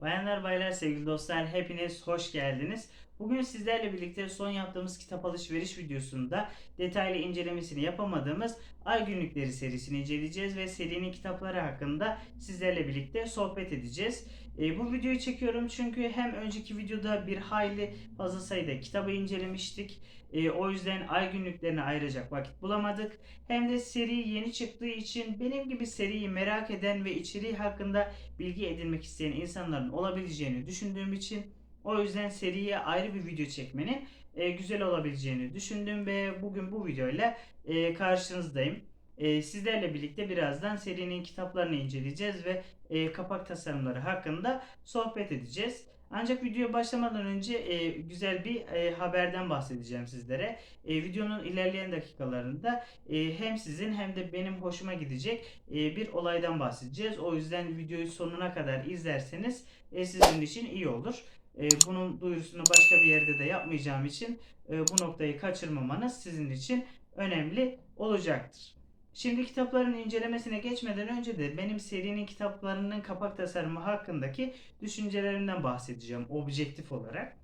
Bayanlar baylar sevgili dostlar hepiniz hoş geldiniz. Bugün sizlerle birlikte son yaptığımız kitap alışveriş videosunda detaylı incelemesini yapamadığımız Ay Günlükleri serisini inceleyeceğiz ve serinin kitapları hakkında sizlerle birlikte sohbet edeceğiz. E, bu videoyu çekiyorum çünkü hem önceki videoda bir hayli fazla sayıda kitabı incelemiştik. E, o yüzden Ay Günlüklerine ayıracak vakit bulamadık. Hem de seri yeni çıktığı için benim gibi seriyi merak eden ve içeriği hakkında bilgi edinmek isteyen insanların olabileceğini düşündüğüm için o yüzden seriye ayrı bir video çekmenin e, güzel olabileceğini düşündüm ve bugün bu videoyla e, karşınızdayım. E, sizlerle birlikte birazdan serinin kitaplarını inceleyeceğiz ve e, kapak tasarımları hakkında sohbet edeceğiz. Ancak videoya başlamadan önce e, güzel bir e, haberden bahsedeceğim sizlere. E, videonun ilerleyen dakikalarında e, hem sizin hem de benim hoşuma gidecek e, bir olaydan bahsedeceğiz. O yüzden videoyu sonuna kadar izlerseniz e, sizin için iyi olur. E, bunun duyurusunu başka bir yerde de yapmayacağım için e, bu noktayı kaçırmamanız sizin için önemli olacaktır. Şimdi kitapların incelemesine geçmeden önce de benim serinin kitaplarının kapak tasarımı hakkındaki düşüncelerimden bahsedeceğim objektif olarak.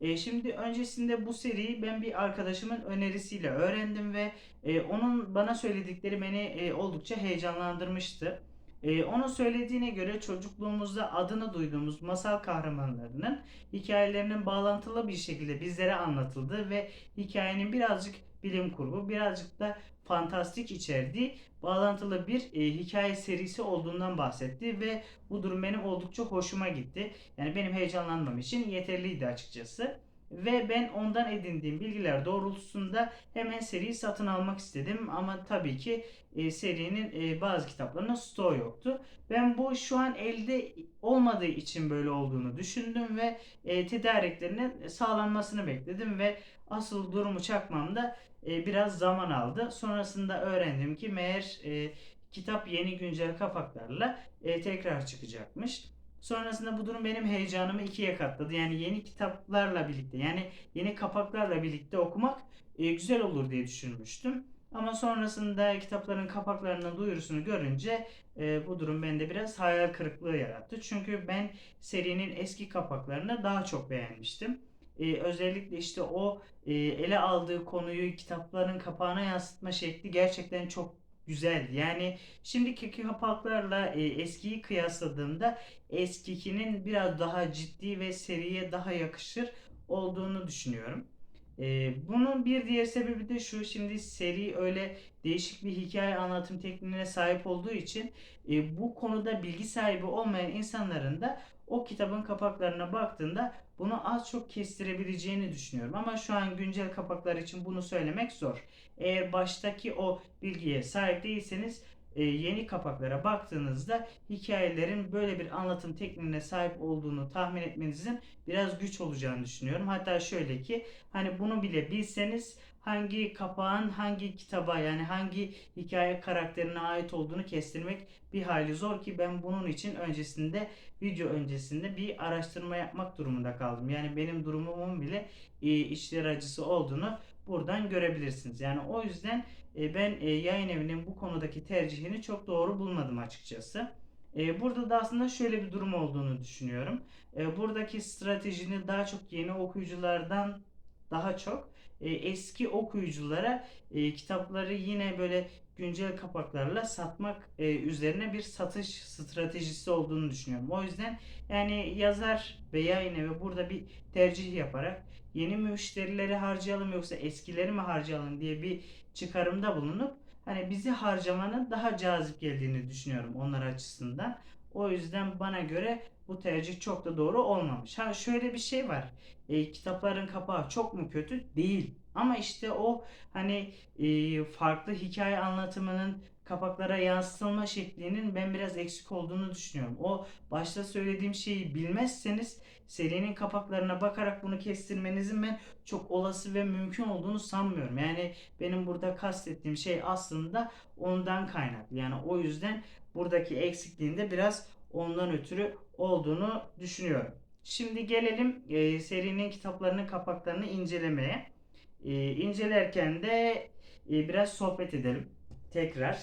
E, şimdi öncesinde bu seriyi ben bir arkadaşımın önerisiyle öğrendim ve e, onun bana söyledikleri beni e, oldukça heyecanlandırmıştı. E, onun söylediğine göre çocukluğumuzda adını duyduğumuz masal kahramanlarının hikayelerinin bağlantılı bir şekilde bizlere anlatıldığı ve hikayenin birazcık bilim kurgu, birazcık da fantastik içerdiği bağlantılı bir e, hikaye serisi olduğundan bahsetti ve bu durum benim oldukça hoşuma gitti. Yani benim heyecanlanmam için yeterliydi açıkçası. Ve ben ondan edindiğim bilgiler doğrultusunda hemen seriyi satın almak istedim. Ama tabii ki e, serinin e, bazı kitaplarının stoğu yoktu. Ben bu şu an elde olmadığı için böyle olduğunu düşündüm ve e, tedariklerinin sağlanmasını bekledim ve asıl durumu çakmamda e, biraz zaman aldı. Sonrasında öğrendim ki meğer e, kitap yeni güncel kapaklarla e, tekrar çıkacakmış. Sonrasında bu durum benim heyecanımı ikiye katladı. Yani yeni kitaplarla birlikte yani yeni kapaklarla birlikte okumak e, güzel olur diye düşünmüştüm. Ama sonrasında kitapların kapaklarının duyurusunu görünce e, bu durum bende biraz hayal kırıklığı yarattı. Çünkü ben serinin eski kapaklarını daha çok beğenmiştim. E, özellikle işte o e, ele aldığı konuyu kitapların kapağına yansıtma şekli gerçekten çok güzeldi. Yani şimdiki kapaklarla e, eskiyi kıyasladığımda eskikinin biraz daha ciddi ve seriye daha yakışır olduğunu düşünüyorum. E, bunun bir diğer sebebi de şu. Şimdi seri öyle değişik bir hikaye anlatım tekniğine sahip olduğu için e, bu konuda bilgi sahibi olmayan insanların da o kitabın kapaklarına baktığında bunu az çok kestirebileceğini düşünüyorum. Ama şu an güncel kapaklar için bunu söylemek zor. Eğer baştaki o bilgiye sahip değilseniz e, yeni kapaklara baktığınızda hikayelerin böyle bir anlatım tekniğine sahip olduğunu tahmin etmenizin biraz güç olacağını düşünüyorum. Hatta şöyle ki hani bunu bile bilseniz hangi kapağın hangi kitaba yani hangi hikaye karakterine ait olduğunu kestirmek bir hayli zor ki ben bunun için öncesinde video öncesinde bir araştırma yapmak durumunda kaldım. Yani benim durumumun bile e, işler acısı olduğunu buradan görebilirsiniz. Yani o yüzden e, ben e, yayın evinin bu konudaki tercihini çok doğru bulmadım açıkçası. E, burada da aslında şöyle bir durum olduğunu düşünüyorum. Buradaki stratejini daha çok yeni okuyuculardan daha çok e, eski okuyuculara e, kitapları yine böyle güncel kapaklarla satmak e, üzerine bir satış stratejisi olduğunu düşünüyorum. O yüzden yani yazar ve yayın evi burada bir tercih yaparak yeni müşterileri harcayalım yoksa eskileri mi harcayalım diye bir çıkarımda bulunup hani bizi harcamanın daha cazip geldiğini düşünüyorum onlar açısından. O yüzden bana göre bu tercih çok da doğru olmamış. Ha şöyle bir şey var. E, kitapların kapağı çok mu kötü? Değil. Ama işte o hani e, farklı hikaye anlatımının kapaklara yansıtılma şeklinin ben biraz eksik olduğunu düşünüyorum. O başta söylediğim şeyi bilmezseniz serinin kapaklarına bakarak bunu kestirmenizin ben çok olası ve mümkün olduğunu sanmıyorum. Yani benim burada kastettiğim şey aslında ondan kaynaklı. Yani o yüzden buradaki eksikliğinde biraz ondan ötürü olduğunu düşünüyorum. Şimdi gelelim e, serinin kitaplarının kapaklarını incelemeye. E, incelerken de e, biraz sohbet edelim. tekrar.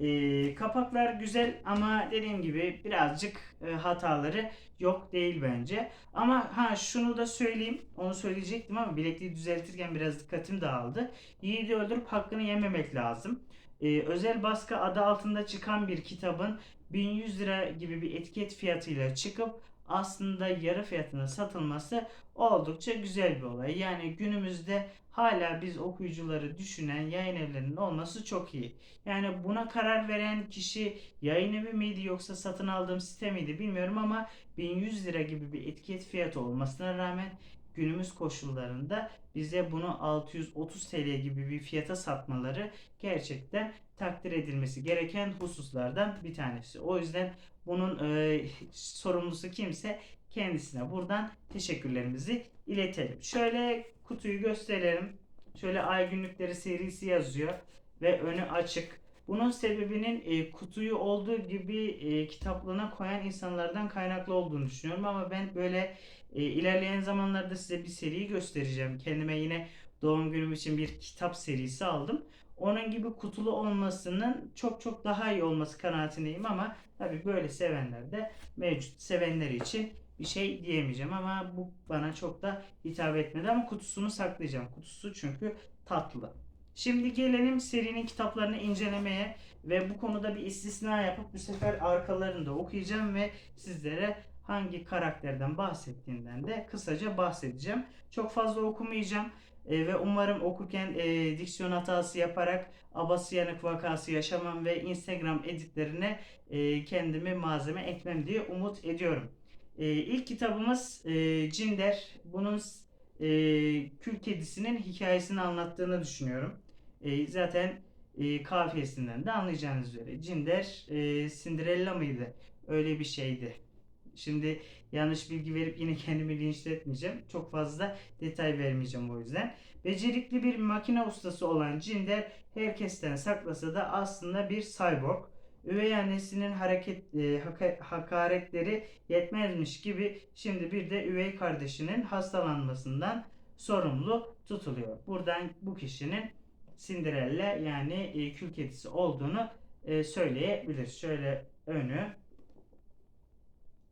Ee, kapaklar güzel ama dediğim gibi birazcık e, hataları yok değil bence. Ama ha şunu da söyleyeyim. Onu söyleyecektim ama bilekliği düzeltirken biraz dikkatim dağıldı. Yiğidi öldürüp hakkını yememek lazım. Ee, özel baskı adı altında çıkan bir kitabın 1100 lira gibi bir etiket fiyatıyla çıkıp aslında yarı fiyatına satılması oldukça güzel bir olay. Yani günümüzde hala biz okuyucuları düşünen yayın evlerinin olması çok iyi. Yani buna karar veren kişi yayın evi miydi yoksa satın aldığım site miydi bilmiyorum ama 1100 lira gibi bir etiket fiyatı olmasına rağmen günümüz koşullarında bize bunu 630 TL gibi bir fiyata satmaları gerçekten takdir edilmesi gereken hususlardan bir tanesi. O yüzden bunun e, sorumlusu kimse kendisine buradan teşekkürlerimizi iletelim. Şöyle kutuyu gösterelim. Şöyle ay günlükleri serisi yazıyor ve önü açık. Bunun sebebinin e, kutuyu olduğu gibi e, kitaplığına koyan insanlardan kaynaklı olduğunu düşünüyorum ama ben böyle e, ilerleyen zamanlarda size bir seriyi göstereceğim. Kendime yine doğum günüm için bir kitap serisi aldım. Onun gibi kutulu olmasının çok çok daha iyi olması kanaatindeyim ama tabii böyle sevenler de mevcut. Sevenler için bir şey diyemeyeceğim ama bu bana çok da hitap etmedi ama kutusunu saklayacağım. Kutusu çünkü tatlı. Şimdi gelelim serinin kitaplarını incelemeye ve bu konuda bir istisna yapıp bu sefer arkalarını da okuyacağım ve sizlere hangi karakterden bahsettiğinden de kısaca bahsedeceğim. Çok fazla okumayacağım e, ve umarım okurken e, diksiyon hatası yaparak abasıyanık vakası yaşamam ve Instagram editlerine e, kendimi malzeme etmem diye umut ediyorum. E, ilk kitabımız e, Cinder. Bunun e, kül kedisinin hikayesini anlattığını düşünüyorum. E, zaten e, kafiyesinden de anlayacağınız üzere. Cinder e, Cinderella mıydı? Öyle bir şeydi. Şimdi yanlış bilgi verip yine kendimi linçletmeyeceğim. Çok fazla detay vermeyeceğim o yüzden. Becerikli bir makine ustası olan Cinder herkesten saklasa da aslında bir cyborg. Üvey annesinin hareket e, haka- hakaretleri yetmezmiş gibi şimdi bir de üvey kardeşinin hastalanmasından sorumlu tutuluyor. Buradan bu kişinin Cinderella yani e, kül kedisi olduğunu e, söyleyebiliriz. Şöyle önü,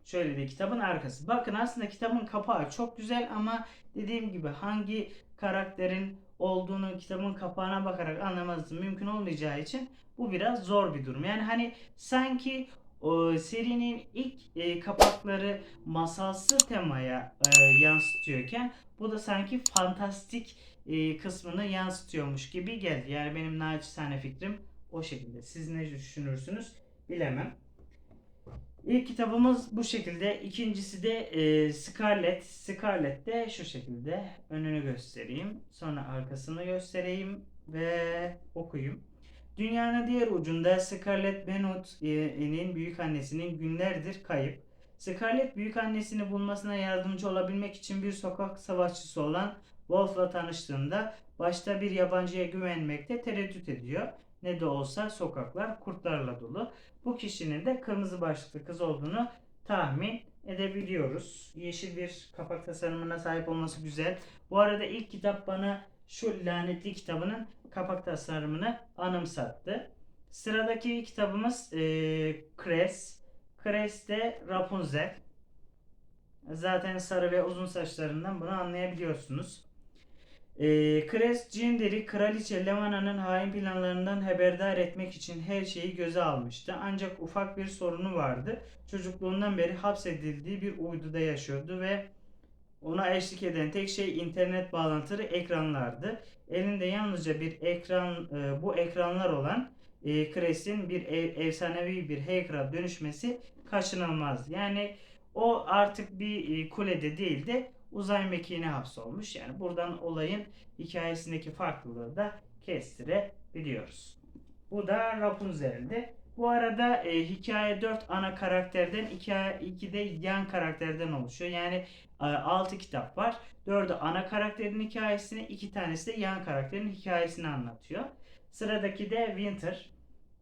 şöyle de kitabın arkası. Bakın aslında kitabın kapağı çok güzel ama dediğim gibi hangi karakterin olduğunu kitabın kapağına bakarak anlamanız mümkün olmayacağı için bu biraz zor bir durum. Yani hani sanki o serinin ilk e, kapakları masalsı temaya e, yansıtıyorken bu da sanki fantastik e, kısmını yansıtıyormuş gibi geldi. Yani benim naçizane fikrim o şekilde. Siz ne düşünürsünüz bilemem. İlk kitabımız bu şekilde. İkincisi de e, Scarlet. Scarlet de şu şekilde. Önünü göstereyim. Sonra arkasını göstereyim ve okuyayım. Dünyanın diğer ucunda Scarlett Bennett'in büyük annesinin günlerdir kayıp. Scarlett büyük annesini bulmasına yardımcı olabilmek için bir sokak savaşçısı olan Wolf'la tanıştığında başta bir yabancıya güvenmekte tereddüt ediyor. Ne de olsa sokaklar kurtlarla dolu. Bu kişinin de kırmızı başlıklı kız olduğunu tahmin edebiliyoruz. Yeşil bir kapak tasarımına sahip olması güzel. Bu arada ilk kitap bana şu lanetli kitabının kapak tasarımını anımsattı. Sıradaki kitabımız e, Cres. Cres de Rapunzel. Zaten sarı ve uzun saçlarından bunu anlayabiliyorsunuz. E, Cres Cinder'i kraliçe Levana'nın hain planlarından haberdar etmek için her şeyi göze almıştı. Ancak ufak bir sorunu vardı. Çocukluğundan beri hapsedildiği bir uyduda yaşıyordu ve ona eşlik eden tek şey internet bağlantılı ekranlardı. Elinde yalnızca bir ekran, e, bu ekranlar olan e, Cres'in bir ev, efsanevi bir hacker'a dönüşmesi kaçınılmazdı. Yani o artık bir e, kulede değil de uzay mekiğine hapsolmuş. Yani buradan olayın hikayesindeki farklılığı da kestirebiliyoruz. Bu da Rapunzel'di. Bu arada e, hikaye 4 ana karakterden 2 de yan karakterden oluşuyor. Yani 6 kitap var. 4'ü ana karakterin hikayesini, 2 tanesi de yan karakterin hikayesini anlatıyor. Sıradaki de Winter.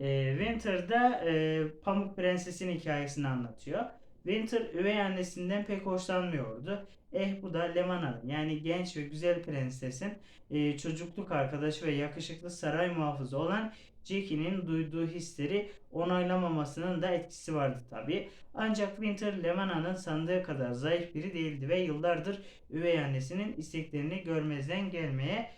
E, Winter'da e, Pamuk Prenses'in hikayesini anlatıyor. Winter üvey annesinden pek hoşlanmıyordu. Eh bu da Lemana'nın yani genç ve güzel prensesin e, çocukluk arkadaşı ve yakışıklı saray muhafızı olan Jackie'nin duyduğu hisleri onaylamamasının da etkisi vardı tabi. Ancak Winter Lemana'nın sandığı kadar zayıf biri değildi ve yıllardır üvey annesinin isteklerini görmezden gelmeye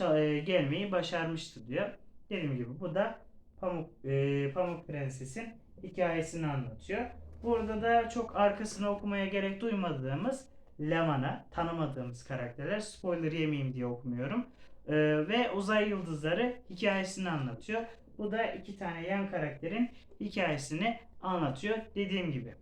e, gelmeyi başarmıştı diyor. Dediğim gibi bu da Pamuk e, Pamuk Prenses'in hikayesini anlatıyor. Burada da çok arkasını okumaya gerek duymadığımız Leman'a tanımadığımız karakterler spoiler yemeyeyim diye okumuyorum. E, ve Uzay Yıldızları hikayesini anlatıyor. Bu da iki tane yan karakterin hikayesini anlatıyor dediğim gibi.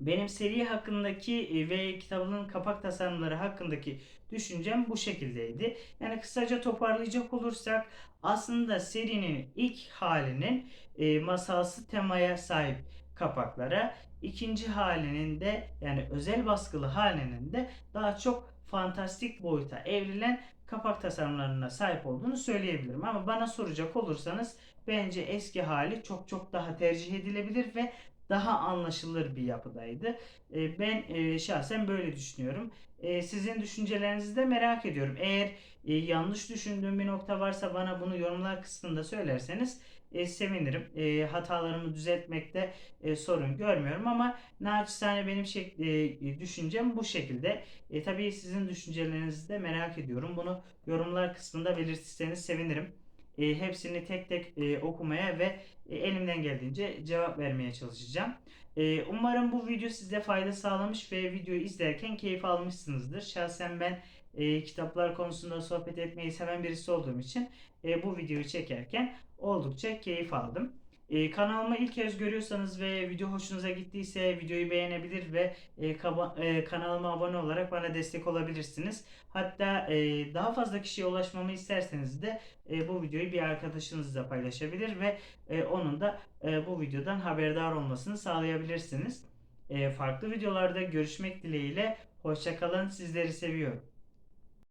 Benim seri hakkındaki e, ve kitabın kapak tasarımları hakkındaki düşüncem bu şekildeydi. Yani kısaca toparlayacak olursak aslında serinin ilk halinin e, masalsı temaya sahip kapaklara, ikinci halinin de yani özel baskılı halinin de daha çok fantastik boyuta evrilen kapak tasarımlarına sahip olduğunu söyleyebilirim. Ama bana soracak olursanız bence eski hali çok çok daha tercih edilebilir ve daha anlaşılır bir yapıdaydı. E, Ben e, şahsen böyle düşünüyorum. E, Sizin düşüncelerinizi de merak ediyorum. Eğer e, yanlış düşündüğüm bir nokta varsa bana bunu yorumlar kısmında söylerseniz e, sevinirim. E, hatalarımı düzeltmekte e, sorun görmüyorum ama naçizane benim şek- e, düşüncem bu şekilde. E, tabii sizin düşüncelerinizi de merak ediyorum. Bunu yorumlar kısmında belirtirseniz sevinirim. E, hepsini tek tek e, okumaya ve e, elimden geldiğince cevap vermeye çalışacağım. E, umarım bu video size fayda sağlamış ve videoyu izlerken keyif almışsınızdır. Şahsen ben e, kitaplar konusunda sohbet etmeyi seven birisi olduğum için e, bu videoyu çekerken oldukça keyif aldım. E, kanalımı ilk kez görüyorsanız ve video hoşunuza gittiyse videoyu beğenebilir ve e, kaba- e, kanalıma abone olarak bana destek olabilirsiniz. Hatta e, daha fazla kişiye ulaşmamı isterseniz de e, bu videoyu bir arkadaşınızla paylaşabilir ve e, onun da e, bu videodan haberdar olmasını sağlayabilirsiniz. E, farklı videolarda görüşmek dileğiyle. Hoşçakalın. Sizleri seviyorum.